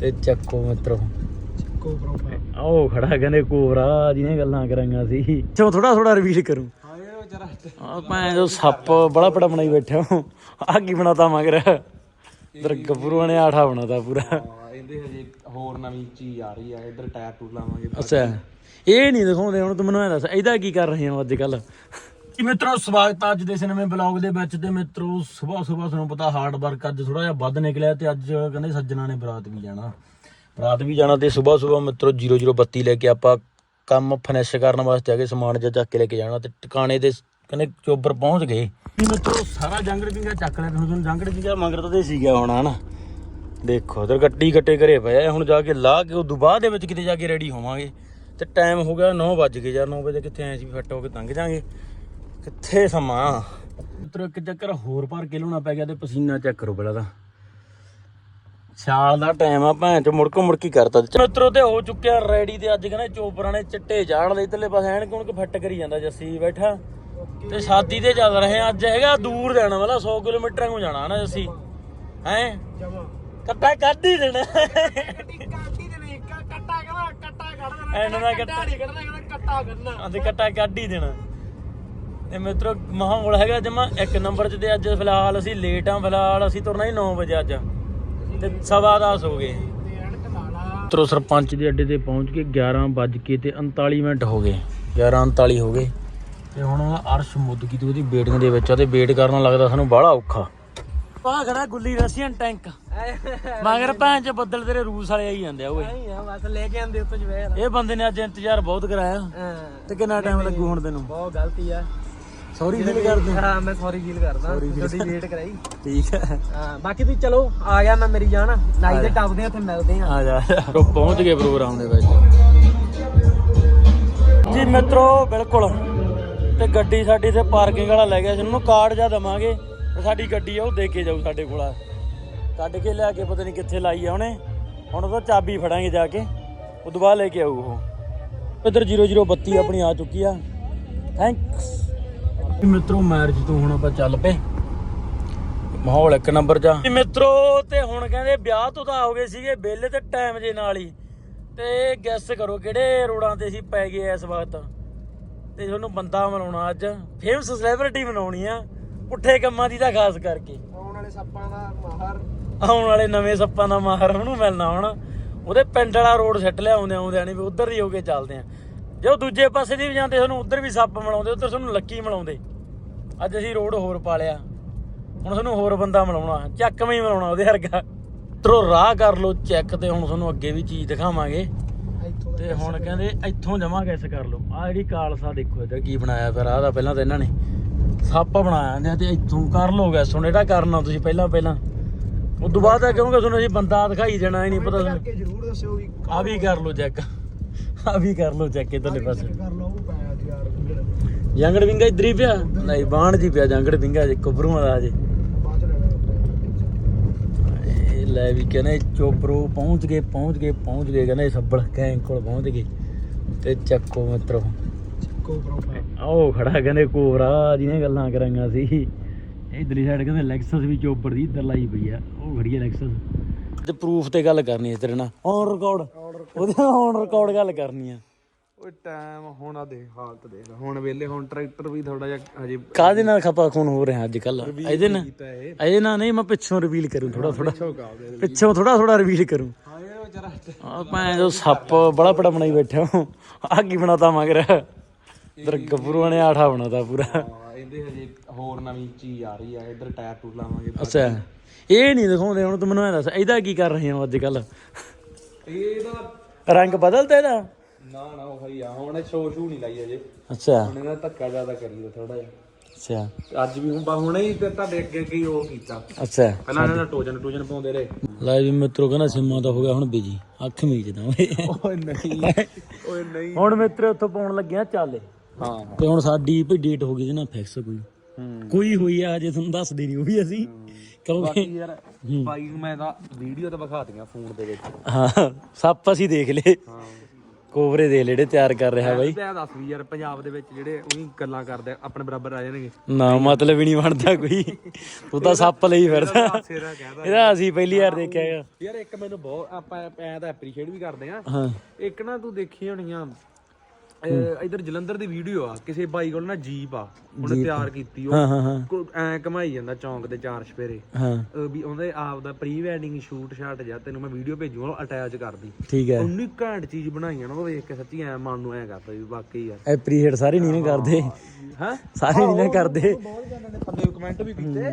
ਤੇ ਚੱਕੋ ਮਿੱਤਰੋ। ਕੋ ਪ੍ਰੋਫਾਈਲ ਆਓ ਖੜਾ ਕਹਿੰਦੇ ਕੋਬਰਾ ਜਿਹਨੇ ਗੱਲਾਂ ਕਰਾਂਗਾ ਸੀ। ਚੋ ਥੋੜਾ ਥੋੜਾ ਰਿਵੀਲ ਕਰੂੰ। ਹਾਏ ਉਹ ਜਰਾ। ਆ ਮੈਂ ਜੋ ਸੱਪ ਬੜਾ ਬੜਾ ਬਣਾਈ ਬੈਠਾ ਆ ਕੀ ਬਣਾਤਾ ਮਗਰ ਇਧਰ ਗੱਭਰੂਆਂ ਨੇ ਆਠਾ ਬਣਾਤਾ ਪੂਰਾ। ਇਹਦੇ ਹਜੇ ਹੋਰ ਨਵੀਂ ਚੀਜ਼ ਆ ਰਹੀ ਆ ਇੱਧਰ ਟਾਇਰ ਟੂਰ ਲਾਵਾਂਗੇ। ਅੱਛਾ। ਇਹ ਨਹੀਂ ਦਿਖਾਉਂਦੇ ਹੁਣ ਤੂੰ ਮੈਨੂੰ ਇਹ ਦੱਸ ਇਹਦਾ ਕੀ ਕਰ ਰਹੇ ਹੋ ਅੱਜ ਕੱਲ ਕੀ ਮਿੱਤਰੋ, ਸਵਾਗਤ ਆ ਅੱਜ ਦੇ ਇਸ ਬਲੌਗ ਦੇ ਵਿੱਚ ਤੇ ਮਿੱਤਰੋ, ਸਵੇਰ ਸਵੇਰ ਤੁਹਾਨੂੰ ਪਤਾ ਹਾਰਡ ਵਰਕ ਅੱਜ ਥੋੜਾ ਜਿਹਾ ਵੱਧ ਨਿਕਲਿਆ ਤੇ ਅੱਜ ਕਹਿੰਦੇ ਸੱਜਣਾ ਨੇ ਬਰਾਤ ਵੀ ਜਾਣਾ। ਬਰਾਤ ਵੀ ਜਾਣਾ ਤੇ ਸਵੇਰ ਸਵੇਰ ਮਿੱਤਰੋ 0032 ਲੈ ਕੇ ਆਪਾਂ ਕੰਮ ਫਿਨਿਸ਼ ਕਰਨ ਵਾਸਤੇ ਆ ਗਏ, ਸਮਾਨ ਜਿਹਾ ਚੱਕ ਕੇ ਲੈ ਕੇ ਜਾਣਾ ਤੇ ਟਿਕਾਣੇ ਤੇ ਕਹਿੰਦੇ ਚੋਬਰ ਪਹੁੰਚ ਗਏ। ਮਿੱਤਰੋ, ਸਾਰਾ ਜੰਗੜ ਪਿੰਗਾ ਚੱਕ ਲਿਆ ਤੁਹਾਨੂੰ ਜੰਗੜ ਪਿੰਗਾ ਮੰਗਰ ਤਾਂ ਦੇ ਹੁਣ, ਹਨਾ? ਦੇਖੋ, ਉਧਰ ਗੱਡੀ ਕੱਟੇ ਘਰੇ ਪਏ ਹੁਣ ਜਾ ਕੇ ਲਾ ਕੇ ਉਦੋਂ ਬਾਅਦ ਦੇ ਵਿੱਚ ਕਿਤੇ ਜਾ ਕੇ ਰੈਡੀ ਹੋਵਾਂਗੇ। ਤੇ ਟਾਈਮ ਹੋ ਗਿਆ 9 ਵਜ ਗਏ ਯਾਰ 9 ਵਜੇ ਕਿੱਥੇ ਐ ਸੀ ਫਿੱਟ ਹੋ ਕੇ ਤੰਗ ਜਾਾਂਗੇ। ਕਿੱਥੇ ਸਮਾਂ? ਮਿੱਤਰੋ ਇੱਕ ਚੱਕਰ ਹੋਰ ਭਰ ਕੇ ਲਾਉਣਾ ਪੈ ਗਿਆ ਤੇ ਪਸੀਨਾ ਚੈੱਕ ਕਰੋ ਪਹਿਲਾਂ ਤਾਂ। ਸਿਆਲ ਦਾ ਟਾਈਮ ਆ ਭੈਣ ਚ ਮੁੜਕੋ ਮੁੜਕੀ ਕਰਤਾ ਮਿੱਤਰੋ ਤੇ ਹੋ ਚੁੱਕਿਆ ਰੈਡੀ ਤੇ ਅੱਜ ਕਹਿੰਦੇ ਚੋਪਰਾਂ ਨੇ ਚਿੱਟੇ ਝਾੜ ਲਈ ਇਧਰਲੇ ਪਾਸੇ ਐਨ ਕੋਣ ਕੇ ਫਿੱਟ ਕਰੀ ਜਾਂਦਾ ਜੱਸੀ ਬੈਠਾ। ਤੇ ਸ਼ਾਦੀ ਤੇ ਚੱਲ ਰਹੇ ਆ ਅੱਜ ਹੈਗਾ ਦੂਰ ਜਾਣਾ ਵਾਲਾ 100 ਕਿਲੋਮੀਟਰ ਨੂੰ ਜਾਣਾ ਨਾ ਜੱਸੀ। ਹੈ? ਜਮਾ। ਕੱਟਾ ਕੱਢ ਹੀ ਦੇਣਾ। ਕਾਟੀ ਦੇ ਨੇ ਕੱਟਾ ਕਰਾ ਕੱਟਾ ਕੱਢ ਦੇਣਾ ਐਨ ਦਾ ਕੱਟਾ ਨਹੀਂ ਕੱਢਣਾ ਕੱਟਾ ਕਰਨਾ ਆਂਦੇ ਕੱਟਾ ਕੱਢ ਹੀ ਦੇਣਾ। ਤੇ ਮਿੱਤਰੋ ਮਾਹੌਲ ਹੈਗਾ ਜਮਾ ਇੱਕ ਨੰਬਰ 'ਚ ਤੇ ਅੱਜ ਫਿਲਹਾਲ ਅਸੀਂ ਲੇਟ ਆ ਫਿਲਹਾਲ ਅਸੀਂ ਤੁਰਨਾ ਹੀ 9 ਵਜੇ ਅੱਜ। ਤੇ ਸਵਾ ਦਸ ਹੋ ਗਏ। ਤੇ ਐਨਕ ਲਾਲਾ ਮਿੱਤਰੋ ਸਰਪੰਚ ਦੇ ਅੱਡੇ ਤੇ ਪਹੁੰਚ ਕੇ 11 ਵੱਜ ਕੇ ਤੇ 39 ਮਿੰਟ ਹੋ ਗਏ। 11:39 ਹੋ ਗਏ। ਤੇ ਹੁਣ ਅਰਸ਼ ਮੁੱਦਕੀ ਤੇ ਉਹਦੀ ਵੇਟਿੰਗ ਦੇ ਵਿੱਚ ਆ ਤੇ ਵੇਟ ਕਰਨਾ ਲੱਗਦਾ ਸਾਨੂੰ ਬਾਹਲਾ ਔਖਾ। ਪਾ ਖੜਾ ਗੁੱਲੀ ਰਸ਼ੀਅਨ ਟੈਂਕ। ਮਗਰ ਭੈਣ ਚ ਬੱਦਲ ਤੇਰੇ ਰੂਸ ਵਾਲੇ ਆਈ ਜਾਂਦੇ ਆ ਓਏ। ਬਸ ਲੈ ਕੇ ਆਂਦੇ ਉੱਤੋਂ ਜਵੇਰ। ਇਹ ਬੰਦੇ ਨੇ ਅੱਜ ਇੰਤਜ਼ਾਰ ਬਹੁਤ ਕਰਾਇਆ। ਤੇ ਕਿੰਨਾ ਟਾਈਮ ਲੱਗੂ ਹੁਣ ਤੈਨੂੰ? ਬਹੁਤ ਗਲਤੀ ਆ। ਸੌਰੀ ਫੀਲ ਕਰਦੇ ਹਾਂ। ਮੈਂ ਸੌਰੀ ਫੀਲ ਕਰਦਾ। ਤੁਹਾਡੀ ਵੇਟ ਕਰਾਈ। ਠੀਕ ਹੈ। ਹਾਂ ਬਾਕੀ ਤੁਸੀਂ ਚਲੋ ਆ ਗਿਆ ਮੈਂ ਮੇਰੀ ਜਾਨ। ਲਾਈ ਦੇ ਟੱਪਦੇ ਆ ਉੱਥੇ ਮਿਲਦੇ ਆ। ਆ ਜਾ। ਤੋ ਪਹੁੰਚ ਗਏ ਪ੍ਰੋਗਰਾਮ ਦੇ ਵਿੱਚ। ਜੀ ਮਿੱਤਰੋ ਬਿਲਕੁਲ। ਤੇ ਗੱਡੀ ਸਾਡੀ ਤੇ ਪਾਰਕਿੰਗ ਵਾਲਾ ਲੈ ਗਿਆ ਸੀ। ਉਹਨੂੰ ਕਾਰਡ ਜਾਂ ਦਵਾਂਗੇ। ਤੇ ਸਾਡੀ ਗੱਡੀ ਆ ਉਹ ਦੇ ਕੇ ਜਾਊ ਸਾਡੇ ਕੋਲ ਕੱਢ ਕੇ ਲਿਆ ਕੇ ਪਤਾ ਨਹੀਂ ਕਿੱਥੇ ਲਾਈ ਆ ਉਹਨੇ। ਹੁਣ ਉਹਦਾ ਚਾਬੀ ਫੜਾਂਗੇ ਜਾ ਕੇ। ਉਦੋਂ ਬਾਅਦ ਲੈ ਕੇ ਆਊ ਉਹ। ਇਧਰ 0032 ਆਪਣੀ ਆ ਚੁੱਕੀ ਆ। ਥੈਂਕਸ ਮਿੱਤਰੋ ਮੈਰਿਜ ਤੋਂ ਹੁਣ ਆਪਾਂ ਚੱਲ ਪਏ। ਮਾਹੌਲ ਇੱਕ ਨੰਬਰ ਜਾ ਮਿੱਤਰੋ ਤੇ ਹੁਣ ਕਹਿੰਦੇ ਵਿਆਹ ਤੋਂ ਤਾਂ ਹੋ ਗਏ ਸੀਗੇ ਵਿਹਲੇ ਤੇ ਟਾਈਮ ਜੇ ਨਾਲ ਹੀ। ਤੇ ਗੈਸ ਕਰੋ ਕਿਹੜੇ ਰੋਡਾਂ ਤੇ ਅਸੀਂ ਪੈ ਗਏ ਇਸ ਵਕਤ। ਤੇ ਤੁਹਾਨੂੰ ਬੰਦਾ ਮਿਲਾਉਣਾ ਅੱਜ। ਫੇਮਸ ਸੈਲੀਬ੍ਰਿਟੀ ਬਣਾਉਣੀ ਆ ਪੁੱਠੇ ਕੰਮਾਂ ਦੀ ਤਾਂ ਖਾਸ ਕਰਕੇ। ਆਉਣ ਵਾਲੇ ਸੱਪਾਂ ਦਾ ਮਾਹਰ। ਆਉਣ ਵਾਲੇ ਨਵੇਂ ਸੱਪਾਂ ਦਾ ਮਾਹਰ ਉਹਨੂੰ ਮਿਲਣਾ ਹੁਣ। ਉਹਦੇ ਪਿੰਡ ਵਾਲਾ ਰੋਡ ਸੱਟ ਲਿਆ ਆਉਂਦੇ ਆਉਂਦੇ ਨਹੀਂ ਵੀ ਉਧਰ ਦੀ ਹੋ ਕੇ ਚੱਲਦੇ ਆ। ਜੇ ਉਹ ਦੂਜੇ ਪਾਸੇ ਦੀ ਵੀ ਜਾਂਦੇ ਤੁਹਾਨੂੰ ਉਧਰ ਵੀ ਸੱਪ ਮਿਲਾਉਂਦੇ ਉਧਰ ਤੁਹਾਨੂੰ ਲੱਕੀ ਮਿਲਾਉਂਦੇ। ਅੱਜ ਅਸੀਂ ਰੋਡ ਹੋਰ ਪਾ ਲਿਆ ਹੁਣ ਤੁਹਾਨੂੰ ਹੋਰ ਬੰਦਾ ਮਿਲਾਉਣਾ ਚੱਕਵੇਂ ਹੀ ਮਿਲਾਉਣਾ ਉਹਦੇ ਵਰਗਾ। ਤਰੋ ਰਾਹ ਕਰ ਲਓ ਚੈੱਕ ਤੇ ਹੁਣ ਤੁਹਾਨੂੰ ਅੱਗੇ ਵੀ ਚੀਜ਼ ਦਿਖਾਵਾਂਗੇ। ਤੇ ਹੁਣ ਕਹਿੰਦੇ ਇੱਥੋਂ ਜਮਾ ਕੈਸ ਕਰ ਲਓ। ਆ ਜਿਹੜੀ ਕਾਲਸਾ ਦੇਖੋ ਇੱਧਰ ਕੀ ਬਣਾਇਆ ਫਿਰ ਆਹ ਦਾ ਪਹਿਲਾਂ ਤਾਂ ਇਹਨਾਂ ਨੇ ਸੱਪ ਬਣਾਇਆ ਹੁੰਦੇ ਤੇ ਇੱਥੋਂ ਕਰ ਲਓ ਗੈਸ ਹੁਣ ਇਹਦਾ ਕਰਨਾ ਤੁਸੀਂ ਪਹਿਲਾਂ ਪਹਿਲਾਂ। ਉਸ ਤੋਂ ਬਾਅਦ ਆ ਕਿਉਂਕਿ ਤੁਹਾਨੂੰ ਅਸੀਂ ਬੰਦਾ ਦਿਖਾਈ ਦੇਣਾ ਹੀ ਨਹੀਂ ਪਤਾ ਤੁਹਾਨੂੰ ਕਰਕੇ ਜ਼ਰੂਰ ਦੱਸਿਓ ਵੀ ਆ ਵੀ ਕਰ ਲਓ ਚੈੱਕ ਆ ਵੀ ਕਰ ਲਓ ਚੈੱਕ ਇਧਰਲੇ ਪਾਸੇ। ਕਰ ਲਓ ਉਹ ਪਾਇਆ ਜੀ ਯਾਰ ਜੰਗੜ ਵਿੰਗਾ ਇਧਰ ਹੀ ਪਿਆ? ਨਹੀਂ ਬਾਣ ਜੀ ਪਿਆ ਜੰਗੜ ਵਿੰਗਾ ਜੇ ਕੁਬਰੂਆਂ ਦਾ ਲੈ ਇਹ ਲੈ ਵੀ ਕਹਿੰਦੇ ਚੋਬਰੋ ਪਹੁੰਚ ਗਏ ਪਹੁੰਚ ਗਏ ਪਹੁੰਚ ਗਏ ਕਹਿੰਦੇ ਸੱਬਲ ਕੈਂਕ ਕੋਲ ਪਹੁੰਚ ਗਏ। ਤੇ ਚੱਕੋ ਮਿੱਤਰੋ। ਕੋ ਪ੍ਰੋਫਾਈਲ ਆਓ ਖੜਾ ਕਹਿੰਦੇ ਕੋਬਰਾ ਜਿਹਨੇ ਗੱਲਾਂ ਕਰਾਂਗਾ ਸੀ। ਇਧਰਲੀ ਸਾਈਡ ਕਹਿੰਦੇ ਲੈਕਸਸ ਵੀ ਚੋਬਰ ਦੀ ਇੱਧਰ ਲਾਈ ਪਈ ਆ। ਉਹ ਖੜੀ ਆ ਲੈਕਸਸ ਤੇ ਪ੍ਰੂਫ ਤੇ ਗੱਲ ਕਰਨੀ ਹੈ ਤੇਰੇ ਨਾਲ। ਔਨ ਰਿਕਾਰਡ ਉਹਦੇ ਔਨ ਰਿਕਾਰਡ ਗੱਲ ਕਰਨੀ ਆ। ਓਏ ਟਾਈਮ ਹੁਣ ਆ ਦੇਖ ਹਾਲਤ ਦੇਖ। ਹੁਣ ਵੇਲੇ ਹੁਣ ਟਰੈਕਟਰ ਵੀ ਥੋੜਾ ਜਿਹਾ ਹਜੇ ਕਾਹਦੇ ਨਾਲ ਖਪਾ ਖੂਨ ਹੋ ਰਿਹਾ ਅੱਜ ਕੱਲ ਇਹਦੇ ਨਾਲ ਇਹ। ਇਹਦੇ ਨਾਲ ਨਹੀਂ ਮੈਂ ਪਿੱਛੋਂ ਰਿਵੀਲ ਕਰੂੰ ਥੋੜਾ ਥੋੜਾ ਪਿੱਛੋਂ ਥੋੜਾ ਥੋੜਾ ਰਿਵੀਲ ਕਰੂੰ। ਜਰਾ ਆ ਮੈਂ ਜੋ ਸੱਪ ਬੜਾ ਬੜਾ ਬਣਾਈ ਬੈਠਾ ਆ ਕੀ ਬਣਾਤਾ ਮਗਰ? ਇਧਰ ਗੱਭਰੂਆਂ ਨੇ ਆਠਾ ਬਣਾਤਾ ਪੂਰਾ। ਹਾਂ ਇਹਦੇ ਹਜੇ ਹੋਰ ਨਵੀਂ ਚੀਜ਼ ਆ ਰਹੀ ਆ ਇੱਧਰ ਟਾਇਰ ਟੂਰ ਲਾਵਾਂਗੇ। ਅੱਛਾ। ਇਹ ਨਹੀਂ ਦਿਖਾਉਂਦੇ ਹੁਣ ਤੂੰ ਮੈਨੂੰ ਇਹ ਦੱਸ ਇਹਦਾ ਕੀ ਕਰ ਰਹੇ ਹੋ ਅੱਜ ਕੱਲ ਇਹਦਾ ਰੰਗ ਬਦਲਦਾ ਇਹਦਾ? ਨਾ ਨਾ ਉਹ ਹੀ ਆ। ਹੁਣ ਸ਼ੋ ਸ਼ੂ ਨਹੀਂ ਲਾਈ ਅਜੇ। ਅੱਛਾ। ਹੁਣ ਇਹਦਾ ਧੱਕਾ ਜ਼ਿਆਦਾ ਕਰੀਦਾ ਥੋੜਾ ਜਿਹਾ। ਅੱਛਾ। ਅੱਜ ਵੀ ਹੁਣ ਬਾ ਹੁਣੇ ਹੀ ਤੇ ਤੁਹਾਡੇ ਅੱਗੇ ਹੀ ਉਹ ਕੀਤਾ। ਅੱਛਾ। ਪਹਿਲਾਂ ਇਹਨਾਂ ਦਾ ਟੋਜਨ ਟੋਜਨ ਪਾਉਂਦੇ ਰਹੇ। ਲੈ ਵੀ ਮਿੱਤਰੋ ਕਹਿੰਦਾ ਸਿੰਮਾ ਤਾਂ ਹੋ ਗਿਆ ਹੁਣ ਬਿਜ਼ੀ ਅੱਖ ਮੀਚਦਾ ਓਏ। ਓਏ ਨਹੀਂ ਓਏ ਨਹੀਂ। ਹੁਣ ਮਿੱਤਰ ਉੱਥੋਂ ਪਾਉਣ ਲੱਗਿਆ ਚਾਲੇ ਹਾਂ। ਤੇ ਹੁਣ ਸਾਡੀ ਭਈ ਡੇਟ ਹੋ ਗਈ ਜੀ ਨਾ ਫਿਕਸ ਕੋਈ। ਹੂੰ। ਕੋਈ ਹੋਈ ਆ ਹਜੇ ਤੁਹਾਨੂੰ ਦੱਸਦੇ ਨਹੀਂ ਉਹ ਵੀ ਅਸੀਂ। ਕਿਉਂਕਿ ਬਾਕੀ ਯਾਰ ਬਾਈ ਨੂੰ ਮੈਂ ਤਾਂ ਵੀਡੀਓ ਤਾਂ ਵਿਖਾ ਦਿੱਤੀਆਂ ਫੋਨ ਦੇ ਵਿੱਚ। ਹਾਂ ਸੱਪ ਅਸੀਂ ਦੇਖ ਲਏ। ਹਾਂ। ਕੋਬਰੇ ਦੇ ਲੇੜੇ ਤਿਆਰ ਕਰ ਰਿਹਾ ਬਾਈ। ਤੇ ਦੱਸ ਵੀ ਯਾਰ ਪੰਜਾਬ ਦੇ ਵਿੱਚ ਜਿਹੜੇ ਉਹੀ ਗੱਲਾਂ ਕਰਦੇ ਆ, ਆਪਣੇ ਬਰਾਬਰ ਆ ਜਾਣਗੇ। ਨਾ ਮਤਲਬ ਹੀ ਨਹੀਂ ਬਣਦਾ ਕੋਈ। ਤੂੰ ਤਾਂ ਸੱਪ ਲਈ ਫਿਰਦਾ। ਸੇਰਾ ਕਹਿੰਦਾ। ਇਹਦਾ ਅਸੀਂ ਪਹਿਲੀ ਵਾਰ ਦੇਖਿਆ ਹੈਗਾ। ਯਾਰ ਇੱਕ ਮੈਨੂੰ ਬਹੁਤ ਆਪਾਂ ਐ ਤਾਂ ਐਪਰੀਸ਼ੀਏਟ ਵੀ ਕਰਦੇ ਆ। ਹਾਂ। ਇੱਕ ਨਾ ਤੂੰ ਦੇਖੀ ਹੋਣੀਆਂ ਇਧਰ ਜਲੰਧਰ ਦੀ ਵੀਡੀਓ ਆ ਕਿਸੇ ਬਾਈ ਕੋਲ ਨਾ ਜੀਪ ਆ ਉਹਨੇ ਤਿਆਰ ਕੀਤੀ ਉਹ। ਹਾਂ ਹਾਂ ਹਾਂ। ਐ ਕਮਾਈ ਜਾਂਦਾ ਚੌਂਕ ਦੇ ਚਾਰ ਛਪੇਰੇ ਹਾਂ। ਵੀ ਉਹਦੇ ਆਪ ਦਾ ਪ੍ਰੀ ਵੈਡਿੰਗ ਸ਼ੂਟ ਸ਼ਾਟ ਜਾਂ ਤੈਨੂੰ ਮੈਂ ਵੀਡੀਓ ਭੇਜੂਗਾ ਉਹ ਅਟੈਚ ਕਰਦੀ। ਠੀਕ ਹੈ। ਉਨੀ ਘੈਂਟ ਚੀਜ਼ ਬਣਾਈ ਆ ਨਾ ਉਹ ਵੇਖ ਕੇ ਸੱਚੀ ਐ ਮਨ ਨੂੰ ਐ ਕਰਦਾ ਵੀ ਵਾਕਈ ਯਾਰ। ਐਪਰੀਸ਼ੀਏਟ ਸਾਰੇ ਨਹੀਂ ਨਾ ਕਰਦੇ। ਹੈ। ਸਾਰੇ ਨਹੀਂ ਨਾ ਕਰਦੇ। ਬਹੁਤ ਜਣਾਂ ਨੇ ਥੱਲੇ ਕਮੈਂਟ ਵੀ ਕੀਤੇ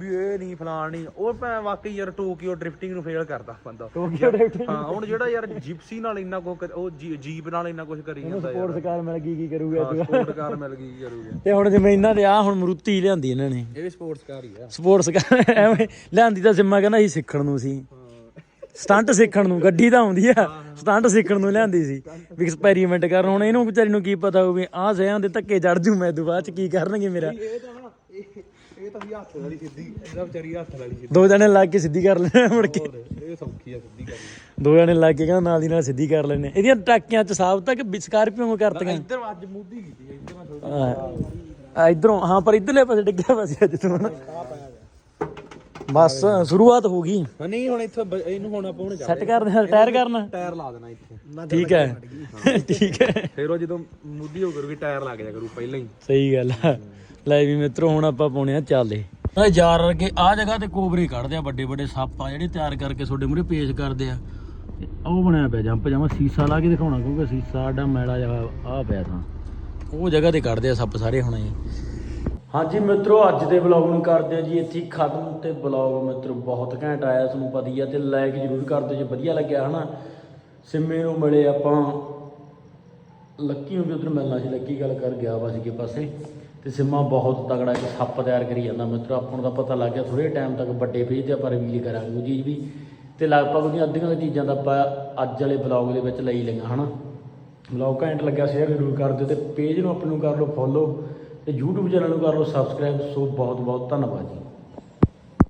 ਵੀ ਇਹ ਨਹੀਂ ਫਲਾਣ ਨਹੀਂ ਉਹ ਭੈ ਵਾਕਈ ਯਾਰ ਟੋਕੀਓ ਡ੍ਰਿਫਟਿੰਗ ਨੂੰ ਫੇਲ ਕਰਦਾ ਬੰਦਾ। ਟੋਕੀਓ ਡ੍ਰਿਫਟ ਹਾਂ ਹੁਣ ਜਿਹੜਾ ਯਾਰ ਜਿਪਸੀ ਨਾਲ ਇੰਨਾ ਕੁਝ ਉਹ ਜੀਪ ਨਾਲ ਇੰਨਾ ਕੁਝ ਕਰੀ ਜਾਂਦਾ ਯਾਰ। ਸਪੋਰਟਸ ਕਾਰ ਮਿਲ ਗਈ ਕੀ ਕਰੂਗਾ ਤੂੰ? ਸਪੋਰਟ ਕਾਰ ਮਿਲ ਗਈ ਕੀ ਕਰੂਗਾ। ਤੇ ਹੁਣ ਜਿਵੇਂ ਇਹਨਾਂ ਦੇ ਆ ਹੁਣ ਮਰੂਤੀ ਲਿਆਂਦੀ ਇਹਨਾਂ ਨੇ। ਇਹ ਵੀ ਸਪੋਰਟਸ ਕਾਰ ਹੀ ਆ। ਸਪੋਰਟਸ ਕਾਰ ਐਵੇਂ ਲਿਆਂਦੀ ਤਾਂ ਸਿੰਮਾ ਕਹਿੰਦਾ ਸੀ ਸਿੱਖਣ ਨੂੰ ਸੀ। ਸਟੰਟ ਸਿੱਖਣ ਨੂੰ ਗੱਡੀ ਤਾਂ ਆਉਂਦੀ ਆ। ਸਟੰਟ ਸਿੱਖਣ ਨੂੰ ਲਿਆਂਦੀ ਸੀ। ਵੀ ਐਕਸਪੈਰੀਮੈਂਟ ਕਰਨ ਹੁਣ ਇਹਨੂੰ ਵਿਚਾਰੀ ਨੂੰ ਕੀ ਪਤਾ ਹੋਊ ਵੀ ਆਹ ਸਿਆਂ ਦੇ ਧੱਕੇ ਚੜ ਜੂ ਮੈਂ ਬਾਅਦ ਚ ਕੀ ਕਰਨਗੇ ਮੇਰਾ। ਇਹ ਤਾਂ ਨਾ ਇਹ ਇਹ ਤਾਂ ਵੀ ਹੱਥ ਵਾਲੀ ਸਿੱਧੀ ਇਹਦਾ ਵਿਚਾਰੀ ਹੱਥ ਵਾਲੀ ਸਿੱਧੀ। ਦੋ ਜਣੇ ਲੱਗ ਕੇ ਸਿੱਧੀ ਕਰ ਲੈਣੇ ਮੁੜ ਕੇ। ਇਹ ਸੌਖੀ ਆ ਸਿੱਧੀ ਕਰਨੀ। ਦੋ ਜਣੇ ਲੱਗ ਕੇ ਕਹਿੰਦਾ ਨਾਲ ਦੀ ਨਾਲ ਸਿੱਧੀ ਕਰ ਲੈਣੇ ਇਹਦੀਆਂ ਟਾਕੀਆਂ ਚ ਸਾਫ਼ ਤੱਕ ਸਕਾਰਪੀਓ ਕਰਤੀਆਂ? ਇੱਧਰ ਅੱਜ ਮੂਦੀ ਕੀਤੀ ਇੱਧਰ ਮੈਂ ਥੋੜੀ ਆ ਇਧਰੋਂ ਹਾਂ ਪਰ ਇਧਰਲੇ ਪਾਸੇ ਡਿੱਗਿਆ ਪਾਸੇ ਅੱਜ ਤੂੰ ਨਾ। ਬਸ ਸ਼ੁਰੂਆਤ ਹੋ ਗਈ। ਹਾਂ ਨਹੀਂ ਹੁਣ ਇੱਥੇ ਬ- ਇਹਨੂੰ ਹੁਣ ਆਪਾਂ ਹੁਣ ਸੈੱਟ ਕਰ ਦੇ ਟਾਇਰ ਕਰਨਾ। ਟਾਇਰ ਲਾ ਦੇਣਾ ਇੱਥੇ। ਠੀਕ ਹੈ। ਠੀਕ ਹੈ। ਫਿਰ ਉਹ ਜਦੋਂ ਮੂਦੀ ਹੋ ਕਰੂਗੀ ਟਾਇਰ ਲੱਗ ਜਾ ਕਰੂ ਪਹਿਲਾਂ ਹੀ। ਸਹੀ ਗੱਲ ਆ। ਲੈ ਵੀ ਮਿੱਤਰੋ, ਹੁਣ ਆਪਾਂ ਪਾਉਣੇ ਆ ਚਾਲੇ। ਆ ਯਾਰ ਵਰਗੇ ਆ ਜਗ੍ਹਾ ਤੇ ਕੋਬਰੇ ਕੱਢਦੇ ਆ, ਵੱਡੇ ਵੱਡੇ ਸੱਪ ਆ, ਜਿਹੜੇ ਤਿਆਰ ਕਰਕੇ ਤੁਹਾਡੇ ਮੂਰੇ ਪੇਸ਼ ਕਰਦੇ ਆ। ਉਹ ਬਣਿਆ ਪਿਆ, ਜੰਪ ਜਾਵਾਂ ਸੀਸਾ ਲਾ ਕੇ ਦਿਖਾਉਣਾ, ਕਿਉਂਕਿ ਸੀਸਾ ਸਾਡਾ ਮੈਲਾ ਜਿਹਾ ਆ ਪਿਆ ਤਾਂ ਉਹ ਜਗ੍ਹਾ ਤੇ ਕੱਢਦੇ ਆ ਸੱਪ ਸਾਰੇ ਹੁਣ ਇਹ। ਹਾਂਜੀ ਮਿੱਤਰੋ, ਅੱਜ ਦੇ ਵਲੌਗ ਨੂੰ ਕਰਦੇ ਆ ਜੀ ਇੱਥੇ ਖਤਮ ਤੇ ਵਲੌਗ ਮਿੱਤਰੋ, ਬਹੁਤ ਘੈਂਟ ਆਇਆ ਤੁਹਾਨੂੰ ਪਤਾ ਹੀ ਆ, ਤੇ ਲਾਈਕ ਜ਼ਰੂਰ ਕਰ ਦਿਓ ਜੇ ਵਧੀਆ ਲੱਗਿਆ, ਹਨਾ? ਸਿੰਮੇ ਨੂੰ ਮਿਲੇ ਆਪਾਂ। ਲੱਕੀ ਨੂੰ ਵੀ ਉਧਰ ਮਿਲਣਾ ਸੀ, ਲੱਕੀ ਗੱਲ ਕਰ ਗਿਆ ਵਾ ਸੀਗੇ ਪਾਸੇ। ਤੇ ਸਿੰਮਾ ਬਹੁਤ ਤਗੜਾ ਇੱਕ ਸੱਪ ਤਿਆਰ ਕਰੀ ਜਾਂਦਾ। ਮਿੱਤਰੋ, ਆਪਾਂ ਨੂੰ ਤਾਂ ਪਤਾ ਲੱਗ ਗਿਆ ਥੋੜੇ ਟਾਈਮ ਤੱਕ ਵੱਡੇ ਪੇਜ ਤੇ ਆਪਾਂ ਰਿਵੀਲ ਕਰਾਂਗੇ ਉਹ ਚੀਜ਼ ਵੀ। ਤੇ ਲਗਭਗ ਉਹਦੀਆਂ ਅੱਧੀਆਂ ਕੁ ਚੀਜ਼ਾਂ ਦਾ ਆਪਾਂ ਅੱਜ ਵਾਲੇ ਵਲੌਗ ਦੇ ਵਿੱਚ ਲਈ ਲਈਆਂ, ਹਨਾ? ਵਲੌਗ ਘੈਂਟ ਲੱਗਿਆ ਸ਼ੇਅਰ ਜ਼ਰੂਰ ਕਰ ਦਿਓ ਤੇ ਪੇਜ ਨੂੰ ਆਪਣੇ ਨੂੰ ਕਰ ਲਓ ਫੋਲੋ ਤੇ YouTube ਚੈਨਲ ਨੂੰ ਕਰ ਲਓ ਸਬਸਕ੍ਰਾਈਬ ਸੋ ਬਹੁਤ ਬਹੁਤ ਧੰਨਵਾਦ ਜੀ।